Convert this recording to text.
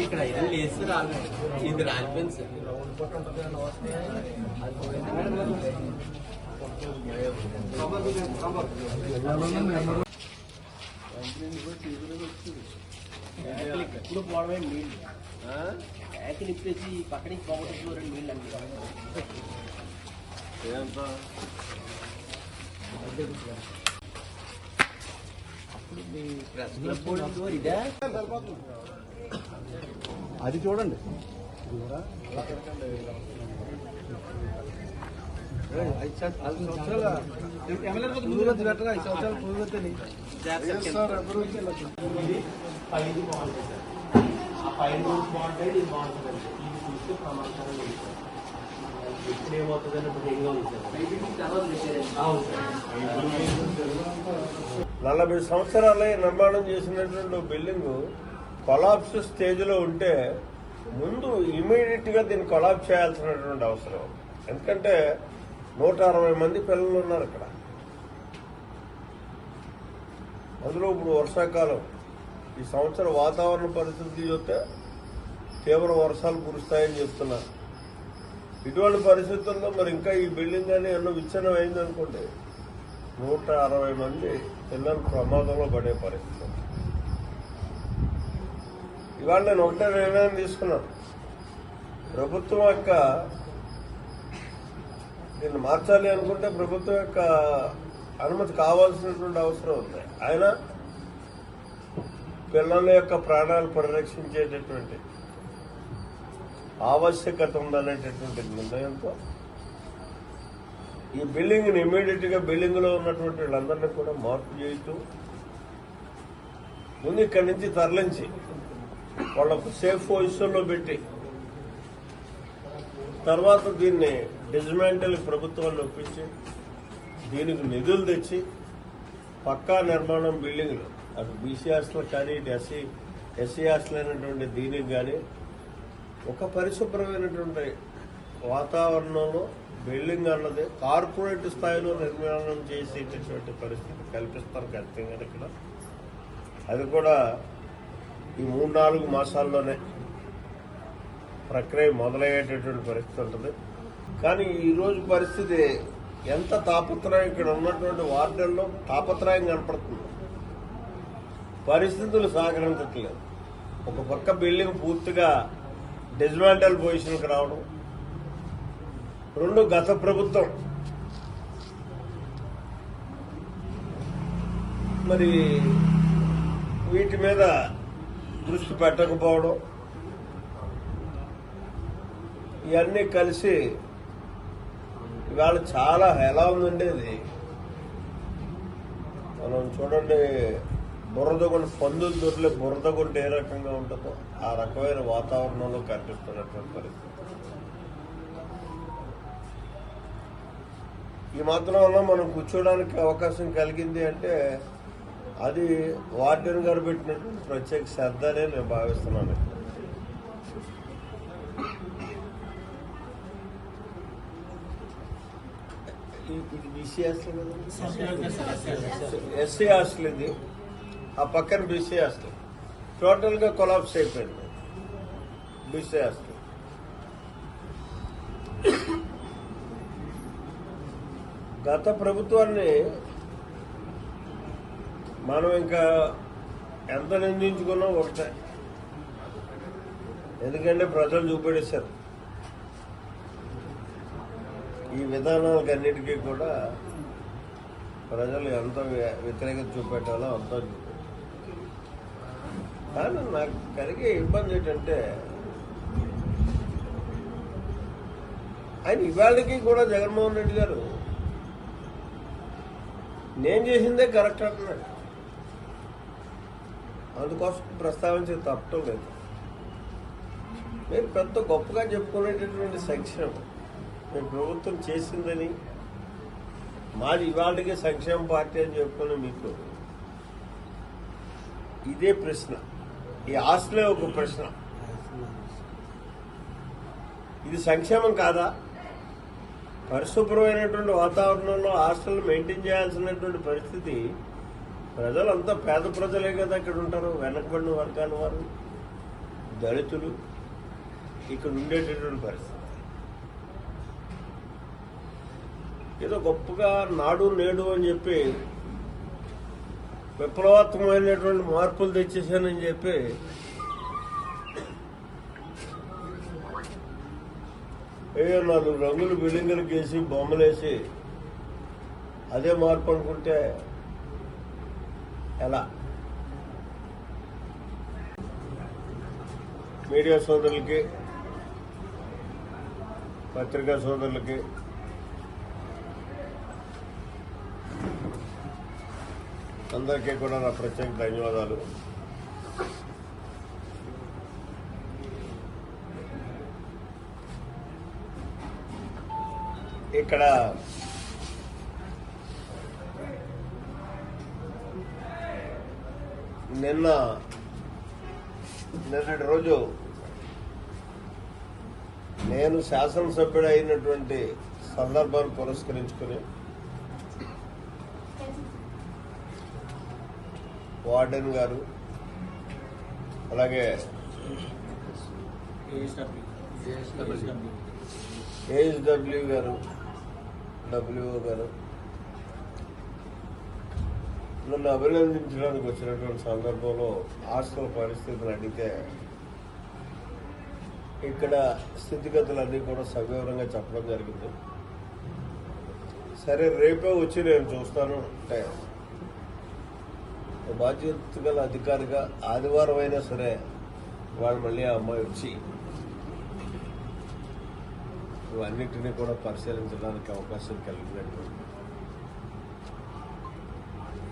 ఇక్కడ ఐరన్ లేసి రాదు ఇది రాలిపోయింది సార్ ఇప్పుడు పోవడమే నీళ్ళు యాకిల్ ఇప్పేసి పక్కన పోగొట్టుకు రెండు నీళ్ళు అది చూడండి. పైది బాగుంటుంది ఆ పైన బాగుంటాయి ఇది బాగుంటుంది ఇది చూస్తే ఇప్పుడు ఏమవుతుంది ఇప్పుడు హెంగా ఉంది సార్ అవును సార్ నలభై సంవత్సరాలే నిర్మాణం చేసినటువంటి బిల్డింగ్ కొలాప్స్ స్టేజ్లో ఉంటే ముందు ఇమీడియట్గా దీన్ని కొలాప్స్ చేయాల్సినటువంటి అవసరం. ఎందుకంటే నూట అరవై మంది పిల్లలు ఉన్నారు ఇక్కడ. అందులో ఇప్పుడు వర్షాకాలం. ఈ సంవత్సరం వాతావరణ పరిస్థితి చూస్తే తీవ్ర వర్షాలు కురుస్తాయని చెప్తున్నారు. ఇటువంటి పరిస్థితుల్లో మరి ఇంకా ఈ బిల్డింగ్ అని ఎన్నో విచ్ఛిన్నం అయిందనుకోండి నూట అరవై మంది పిల్లలు ప్రమాదంలో పడే పరిస్థితి. ఇవాళ నేను ఒకటే నిర్ణయం తీసుకున్నాను. ప్రభుత్వం యొక్క దీన్ని మార్చాలి అనుకుంటే ప్రభుత్వం యొక్క అనుమతి కావాల్సినటువంటి అవసరం ఉంది. ఆయన పిల్లల యొక్క ప్రాణాలు పరిరక్షించేటటువంటి ఆవశ్యకత ఉందనేటటువంటి నిర్ణయంతో ఈ బిల్డింగ్ని ఇమ్మీడియట్గా బిల్డింగ్లో ఉన్నటువంటి వీళ్ళందరినీ కూడా మార్పు చేస్తూ ముందు ఇక్కడి నుంచి తరలించి వాళ్ళకు సేఫ్ పొజిషన్లో పెట్టి తర్వాత దీన్ని డిజ్మాంటల్ ప్రభుత్వాన్ని ఒప్పించి దీనికి నిధులు తెచ్చి పక్కా నిర్మాణం బిల్డింగ్లు అటు బీసీ హాస్టల్ కానీ ఇటు ఎస్సీ ఎస్సీ హాస్టల్ అయినటువంటి దీనికి కానీ ఒక పరిశుభ్రమైనటువంటి వాతావరణంలో బిల్డింగ్ అన్నది కార్పొరేట్ స్థాయిలో నిర్మాణం చేసేటటువంటి పరిస్థితి కల్పిస్తారు ఖచ్చితంగా ఇక్కడ. అది కూడా ఈ మూడు నాలుగు మాసాల్లోనే ప్రక్రియ మొదలయ్యేటటువంటి పరిస్థితి ఉంటుంది. కానీ ఈరోజు పరిస్థితి ఎంత తాపత్రయం ఇక్కడ ఉన్నటువంటి వార్డుల్లో తాపత్రయం కనపడుతుంది. పరిస్థితులు సహకరించట్లేదు. ఒక పక్క బిల్డింగ్ పూర్తిగా డిజ్మాంటల్ పొజిషన్కి రావడం రెండు గత ప్రభుత్వం. మరి వీటి మీద దృష్టి పెట్టకపోవడం ఇవన్నీ కలిసి ఇవాళ చాలా ఎలా ఉందండి ఇది మనం చూడండి బురదగుండి పందులు దొరలే బురదగుంట ఏ రకంగా ఉంటుందో ఆ రకమైన వాతావరణంలో కనిపిస్తున్నటువంటి పరిస్థితి. ఈ మాత్రం వల్ల మనం కూర్చోడానికి అవకాశం కలిగింది అంటే అది వార్డెన్ గారు పెట్టినటువంటి ప్రత్యేక శ్రద్ధ అనే నేను భావిస్తున్నాను. ఇది బీసీ హాస్టల్ ఎస్సీ హాస్టల్ ఇది. ఆ పక్కన బీసీ హాస్టల్. టోటల్గా కొలాప్స్ అయిపోయింది. BC hostel. గత ప్రభుత్వాన్ని మనం ఇంకా ఎంత నిందించుకున్నా ఒకటే. ఎందుకంటే ప్రజలు చూపెడేశారు. ఈ విధానాలకన్నిటికీ కూడా ప్రజలు ఎంత వ్య- వ్యతిరేకత చూపెట్టాలో అంత చూపెట్టారు. కానీ నాకు కలిగే ఇబ్బంది ఏంటంటే ఆయన ఇవాళకి కూడా జగన్మోహన్ రెడ్డి గారు నేను చేసిందే కరెక్ట్ అంటున్నాడు. అందుకోసం ప్రస్తావించే తప్పటం లేదు. మీరు పెద్ద గొప్పగా చెప్పుకునేటటువంటి సంక్షేమం. మీ ప్రభుత్వం చేసిందని మాది ఇవాళకి సంక్షేమ పార్టీ అని చెప్పుకుని మీకు ఇదే ప్రశ్న. ఈ ఆస్తులే ఒక ప్రశ్న. ఇది సంక్షేమం కాదా? పరిశుభ్రమైనటువంటి వాతావరణంలో హాస్టల్ మెయింటైన్ చేయాల్సినటువంటి పరిస్థితి ప్రజలంతా పేద ప్రజలే కదా ఇక్కడ ఉంటారు. వెనకబడిన వర్గాల వారు దళితులు ఇక్కడ ఉండేటటువంటి పరిస్థితి. ఏదో గొప్పగా నాడు నేడు అని చెప్పి విప్లవాత్మకమైనటువంటి మార్పులు తెచ్చేసానని చెప్పి ఏయో నాలుగు రంగులు బిల్డింగులు గీసి బొమ్మలేసి అదే మార్పు అనుకుంటే ఎలా? మీడియా సోదరులకి పత్రికా సోదరులకి అందరికీ కూడా నా ప్రత్యేక ధన్యవాదాలు. ఇక్కడ నిన్న నిన్నటి రోజు నేను శాసనసభ్యుడు అయినటువంటి సందర్భాన్ని పురస్కరించుకుని వార్డెన్ గారు అలాగే ఏఎస్డబ్ల్యూ గారు? డబ్ల్యూఓ గారు? నన్ను అభినందించడానికి వచ్చినటువంటి సందర్భంలో హాస్టల్ పరిస్థితులు అడిగితే ఇక్కడ స్థితిగతులన్నీ కూడా సవివరంగా చెప్పడం జరిగింది. సరే రేపే వచ్చి నేను చూస్తాను అంటే బాధ్యత గల అధికారిగా ఆదివారం అయినా సరే వాళ్ళు మళ్ళీ ఆ అమ్మాయి వచ్చి ఇవన్నిటినీ కూడా పరిశీలించడానికి అవకాశం కలిగినటువంటి